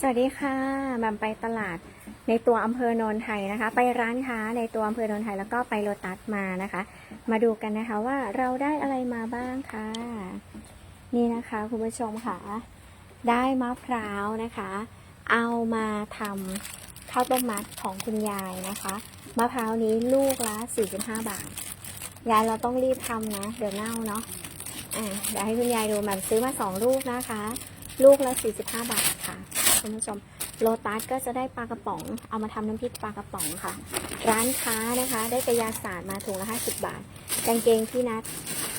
สวัสดีค่ะแบมไปตลาดในตัวอำเภอโนนไทยนะคะ ไปร้านค้าในตัวอำเภอโนนไทยแล้วก็ไปโลตัสมานะคะ มาดูกันนะคะว่าเราได้อะไรมาบ้างค่ะ นี่นะคะคุณผู้ชมค่ะ ได้มะพร้าวนะคะ เอามาทำข้าวต้มมัดของคุณยายนะคะมะพร้าวนี้ลูกละ 45 บาท ยายเราต้องรีบทำนะ เดี๋ยวเน่าเนาะอะเดี๋ยวให้คุณยายดูแบบซื้อมาสองลูกนะคะ ลูกละ 45 บาทค่ะ คุณผู้ชมโลตัสก็จะได้ปลากระป๋อง เอามาทำน้ำพริกปลากระป๋องค่ะ ร้านค้านะคะ ได้กระยาศาสตร์มาถุงละ50บาทกางเกงที่นัด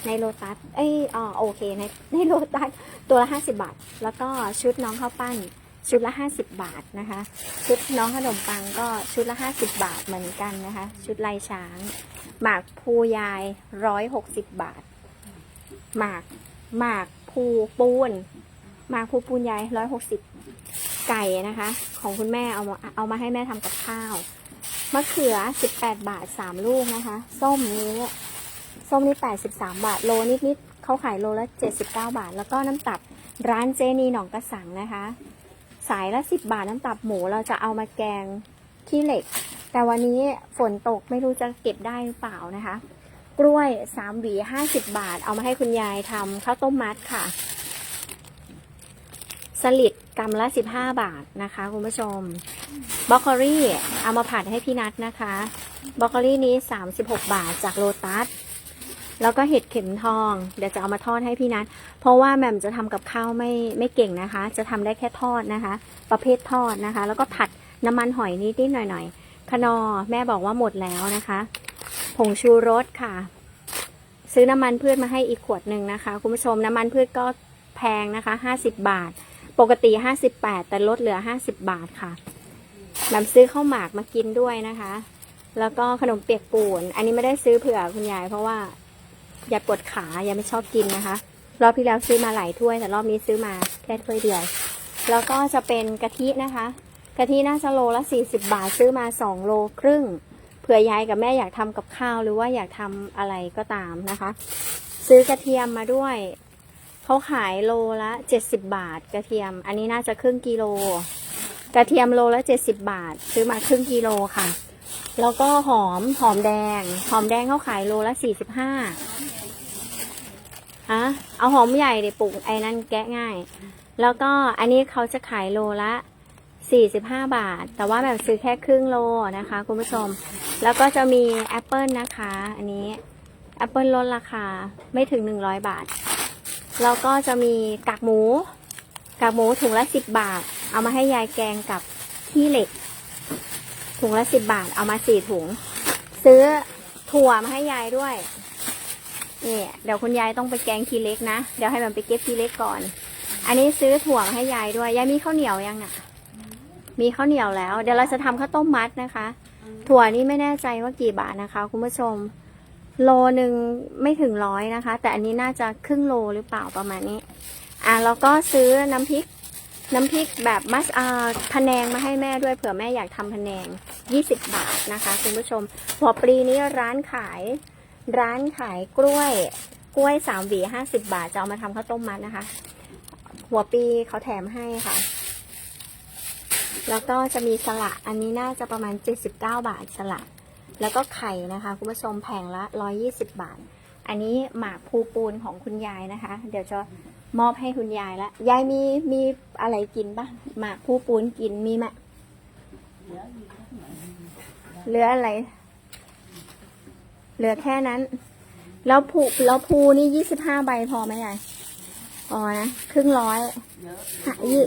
ในโลตัสเอ้ยอ๋อโอเคในในโลตัสตัวละ50บาท แล้วก็ชุดน้องข้าวปั้นชุดละ 50 บาทนะคะ ชุดน้องขนมปังก็ชุดละ 50 บาทเหมือนกันนะคะ ชุดลายช้าง หมากภูยาย 160 บาท หมากหมากภูปูน หมากภูปูนยาย 160 ไก่นะคะ ของคุณแม่เอามาเอามาให้แม่ทำกับข้าวมะเขือ 18 บาท 3 ลูกนะคะ ส้มนี้ส้มนี่ 83 บาท โลนิดๆเขาขายโลละ 79 บาท แล้วก็น้ำตับร้านเจนีหนองกระสังนะคะ สายละ 10 บาทน้ำตับหมูเราจะเอามาแกงขี้เหล็ก แต่วันนี้ฝนตกไม่รู้จะเก็บได้หรือเปล่านะคะ กล้วย 3 หวี 50 บาท เอามาให้คุณยายทำข้าวต้มมัดค่ะ สลิดกำละ 15 บาทนะคะคุณผู้ชมบรอกโคลี่เอามาผัดให้พี่นัทนะคะบรอกโคลี่นี้ 36 บาทจากโลตัสแล้วก็เห็ดเข็มทอง เดี๋ยวจะเอามาทอดให้พี่นัทเพราะว่าแหม่มจะทำกับข้าวไม่ไม่เก่งนะคะ จะทำได้แค่ทอดนะคะ ประเภททอดนะคะ แล้วก็ผัดน้ำมันหอยนิดๆหน่อยๆคนอแม่บอกว่าหมดแล้วนะคะ ผงชูรสค่ะ ซื้อน้ำมันพืชมาให้อีกขวดหนึ่งนะคะ คุณผู้ชมน้ำมันพืชก็แพงนะคะ 50 บาท ปกติ 58 แต่ลดเหลือ 50 บาทค่ะแบบซื้อข้าวหมากมากินด้วยนะคะ แล้วก็ขนมเปียกปูน อันนี้ไม่ได้ซื้อเผื่อคุณยาย เพราะว่าอยาปวดขายายไม่ชอบกินนะคะ รอบที่แล้วซื้อมาหลายถ้วย แต่รอบนี้ซื้อมาแค่ถ้วยเดียว แล้วก็จะเป็นกะทินะคะ กะทิน่าจะโลละ 40 บาทซื้อมา 2 โลครึ่ง เผื่อยายกับแม่อยากทำกับข้าวหรือว่าอยากทำอะไรก็ตามนะคะ ซื้อกระเทียมมาด้วย เขาขายโลละ70บบาท กระเทียม อันนี้น่าจะครึ่งกิโล กระเทียมโลละ70บาท ซื้อมาครึ่งกิโลค่ะ แล้วก็หอมหอมแดง หอมแดงเขาขายโลละ45อะเอาหอมใหญ่เดี๋ยวปลูกไอ้นั่นแกะง่าย แล้วก็อันนี้เขาจะขายโลละ45บห้าบาท แต่ว่าแบบซื้อแค่ครึ่งโลนะคะ คุณผู้ชม แล้วก็จะมีแอปเปิลนะคะ อันนี้แอปเปิลลดราคาไม่ถึง100บาท แล้วก็จะมีกากหมู กากหมูถุงละ10บบาท เอามาให้ยายแกงกับขี้เหล็ก ถุงละ10บบาท เอามาสี่ถุง ซื้อถั่วมาให้ยายด้วยนี่เดี๋ยวคุณยายต้องไปแกงทีเล็กนะ เดี๋ยวให้มันไปเก็บทีเล็กก่อน อันนี้ซื้อถั่วมาให้ยายด้วย ยายมีข้าวเหนียวยังอะ มีข้าวเหนียวแล้ว เดี๋ยวเราจะทำข้าวต้มมัดนะคะ ถั่วนี่ไม่แน่ใจว่ากี่บาทนะคะ คุณผู้ชม โลหนึ่งไม่ถึงร้อยนะคะ แต่อันนี้น่าจะครึ่งโลหรือเปล่าประมาณนี้ อะแล้วก็ซื้อน้ำพริก น้ำพริกแบบมัสอาพะแนงมาให้แม่ด้วยเผื่อแม่อยากทำพะแนง 20 บาทนะคะคุณผู้ชม หัวปลีนี้ร้านขายร้านขายกล้วยกล้วยสามหวีห้าสิบาทจะเอามาทำข้าวต้มมัดนะคะ หัวปีเขาแถมให้ค่ะ แล้วก็จะมีสละอันนี้น่าจะประมาณ79บาทสละ แล้วก็ไข่นะคะคุณผู้ชมแผงละ 120 บาท อันนี้หมากภูปูนของคุณยายนะคะ เดี๋ยวจะมอบให้คุณยายละยายมีมีอะไรกินปะหมากภูปูนกินมีไหมเหลืออะไร เหลือแค่นั้น แล้วภูแล้วภูนี่ยี่สิบห้าใบพอไหมยายพอนะครึ่งร้อยห้ายี่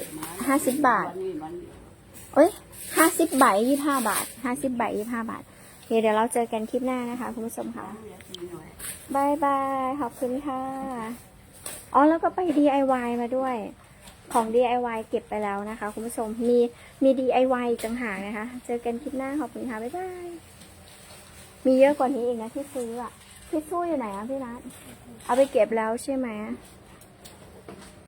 ห้าสิบบาทเอ้ยห้าสิบใบยี่ห้าบาทห้าสิบใบยี่ห้าบาท เคเดี๋ยวเราเจอกันคลิปหน้านะคะ คุณผู้ชมค่ะบายบายขอบคุณค่ะ อ๋อแล้วก็ไป DIY มาด้วย ของ DIY เก็บไปแล้วนะคะ คุณผู้ชมมีมี DIY อีกต่างหากนะคะ เจอกันคลิปหน้าขอบคุณค่ะบ๊ายบายมีเยอะกว่านี้อีกนะที่ซื้ออะพี่สู้อยู่ไหนอะพี่นัทเอาไปเก็บแล้วใช่ไหม